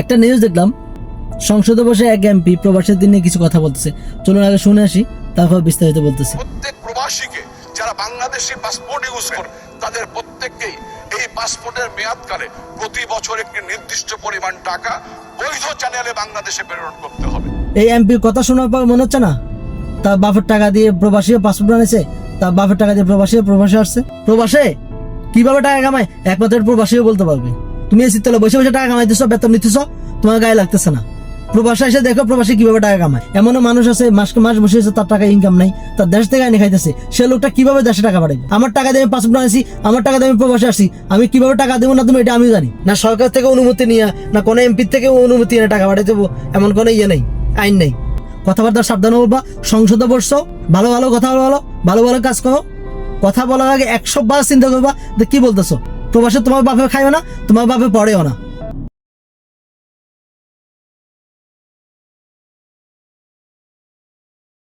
একটা নিউজ দেখলাম সংসদে বসে এক এমপি প্রবাসের দিন নিয়ে কিছু কথা বলতেছে। চলুন আগে শুনে আসি তারপর বিস্তারিত বলতেছি। প্রত্যেক প্রবাসীকে যারা বাংলাদেশি পাসপোর্ট ইউজ করে তাদের প্রত্যেককেই এই পাসপোর্টের মেয়াদকালে প্রতি বছর একটি নির্দিষ্ট পরিমাণ টাকা বৈধ চ্যানেলে বাংলাদেশে প্রেরণ করতে হবে। এই এমপির কথা শোনার পর মনে হচ্ছে না তার বাপের টাকা দিয়ে প্রবাসীও পাসপোর্ট বানিয়েছে তার বাপের টাকা দিয়ে প্রবাসীও প্রবাসে আসছে। প্রবাসে কীভাবে টাকা কামায়? একমাত্র প্রবাসীও বলতে পারবে। তুমি এই শীতকালে বসে বসে টাকা কামাইতেছ, বেতন নিতেছ, তোমার গায়ে লাগতেছে না। প্রবাসে এসে দেখো প্রবাসী কীভাবে টাকা কামায়। এমনও মানুষ আছে মাসকে মাস বসে আছে, তার টাকা ইনকাম নাই, তার দেশ থেকে আইনে খাইতেছে। সে লোকটা কীভাবে দেশে টাকা পাঠাবে আমার টাকা দিয়ে পাসপোর্ট আনছি আমার টাকা দিয়ে আমি প্রবাসে আসছি, আমি কীভাবে টাকা দেবো না তুমি এটা আমি জানি। না সরকার থেকে অনুমতি নিয়ে, না কোনো এমপি থেকে অনুমতি এনে টাকা পাঠাই দেবো, এমন কোনো ইয়ে নেই, আইন নেই। কথাবার্তা সাবধানে বলবা, সংসদে বসছো, ভালো ভালো কথা বলো, ভালো ভালো কাজ করো। কথা বলার আগে একশো বার চিন্তা করবা কি বলতেছো। প্রবাসে তোমার বাপে খাইও না তোমার বাপে পড়েও না।